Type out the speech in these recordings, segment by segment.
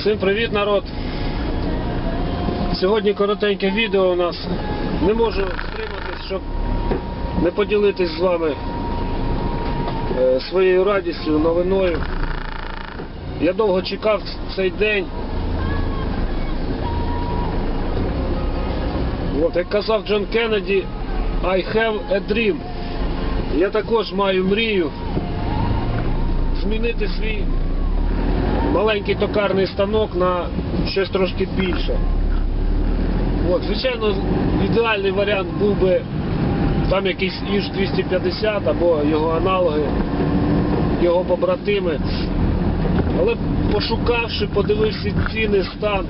Всім привіт, народ! Сьогодні коротеньке відео у нас. Не можу стриматись, щоб не поділитись з вами е, своєю радістю, новиною. Я довго чекав цей день. От, як казав Джон Кеннеді, I have a dream. Я також маю мрію змінити свій маленький токарний станок на щось трошки більше. От, звичайно, ідеальний варіант був би там якийсь Іж 250 або його аналоги, його побратими. Але пошукавши, подививши ціни, стан,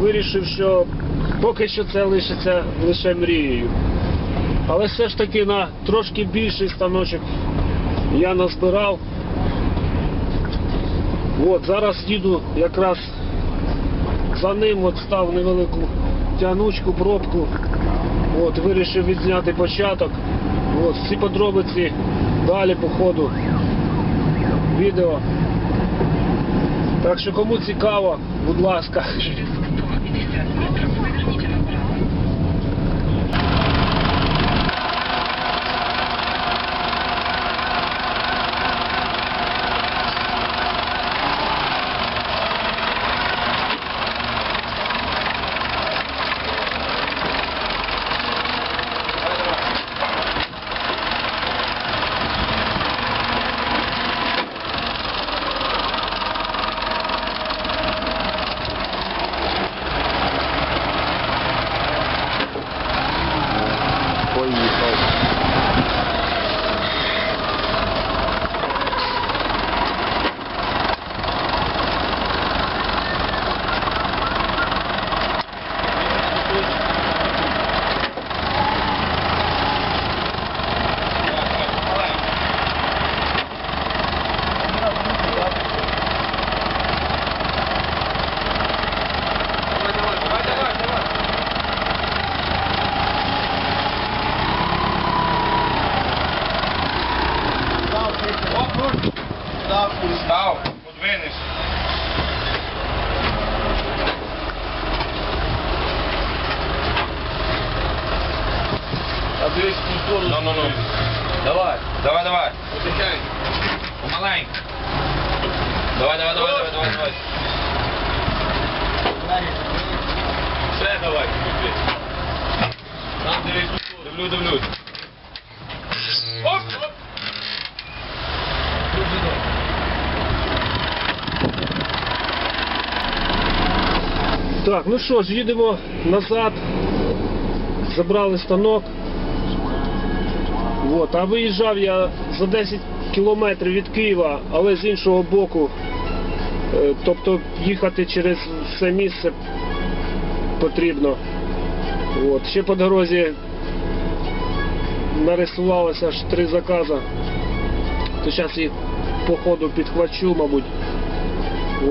вирішив, що поки що це лишиться лише мрією. Але все ж таки на трошки більший станочок я назбирав. От, зараз їду якраз за ним, от став невелику тягнучку, пробку. От, вирішив відзняти початок. От, всі подробиці далі по ходу відео. Так що кому цікаво, будь ласка. Поїхав. Став, подвинеш. А дивись культуру. Ну, ну, ну. Давай. Давай, давай. Помаленьку. Давай, давай, давай, давай, давай, давай. Все, давай. крути. Там дивись культуру. Дивлю, дивлюсь. Оп, оп. Так, ну що ж, їдемо назад. Забрали станок. От, а виїжджав я за 10 кілометрів від Києва, але з іншого боку. Е, Тобто їхати через все місце потрібно. От. Ще по дорозі нарисувалося аж три закази. То зараз їх по ходу підхвачу, мабуть.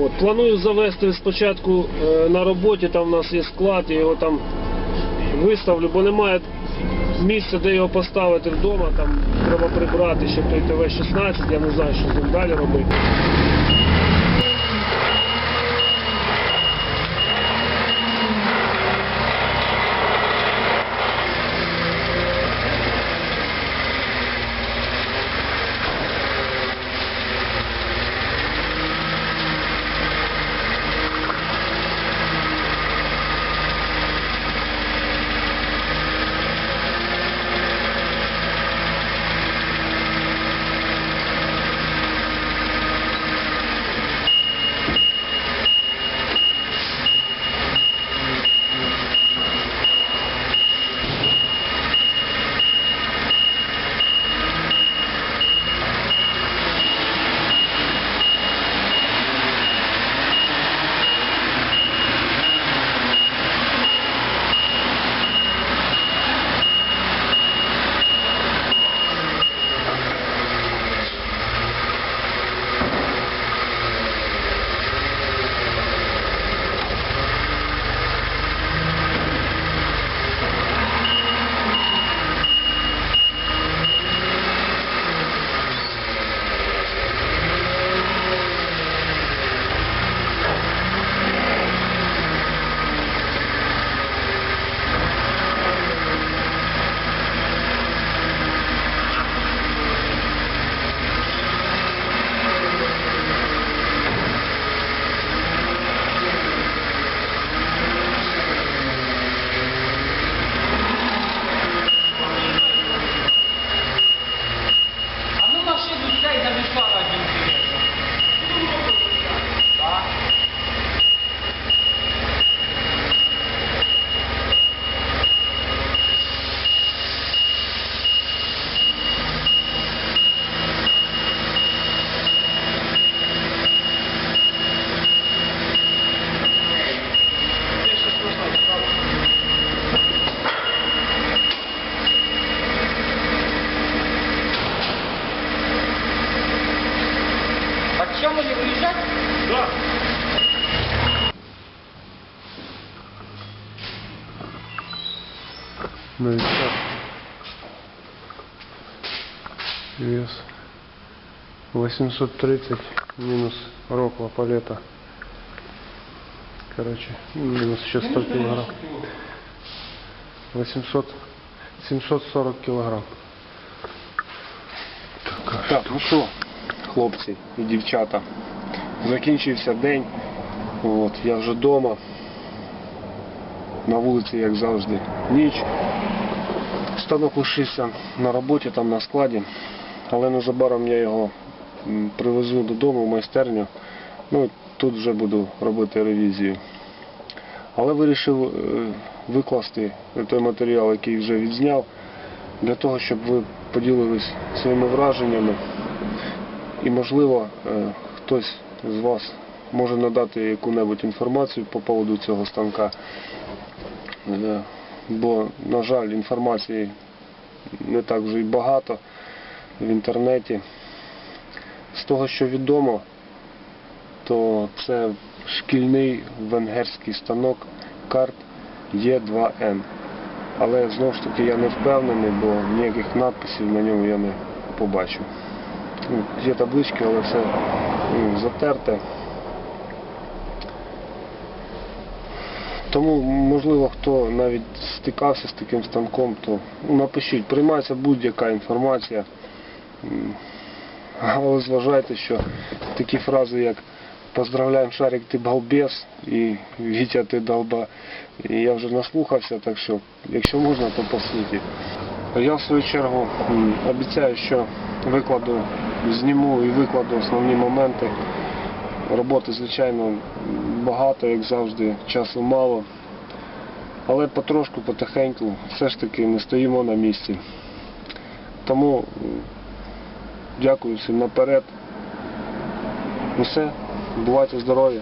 От. Планую завести спочатку е, на роботі, там у нас є склад, я його там виставлю, бо немає місця, де його поставити вдома, там треба прибрати ще той ТВ-16, я не знаю, що з ним далі робити. Виїжджати? Да. Новичок. Вес 830 минус рокла палета. Короче, минус еще 100 килограмм. 800, 740 килограмм. Так, ну що, хлопці і дівчата, закінчився день. От, я вже вдома. На вулиці, як завжди, ніч. Станок лишився на роботі, там на складі, але незабаром я його привезу додому в майстерню. Ну, тут вже буду робити ревізію. Але вирішив е, викласти той матеріал, який вже відзняв, для того, щоб ви поділились своїми враженнями. І, можливо, е, хтось з вас може надати яку-небудь інформацію по поводу цього станка. Е, Бо, на жаль, інформації не так вже й багато в інтернеті. З того, що відомо, то це шкільний венгерський станок карт Є2Н. Але знову ж таки я не впевнений, бо ніяких надписів на ньому я не побачив. Ну, Є таблички, але все ну, затерте. Тому, можливо, хто навіть стикався з таким станком, то ну, напишіть, приймається будь-яка інформація. Але зважайте, що такі фрази, як Поздравляємо Шарик, ти балбес і Вітя, ти долба. І я вже наслухався, так що, якщо можна, то по суті. Я в свою чергу обіцяю, що викладу, зніму і викладу основні моменти. Роботи, звичайно, багато, як завжди, часу мало. Але потрошку, потихеньку, все ж таки не стоїмо на місці. Тому дякую всім наперед. Все, бувайте здорові.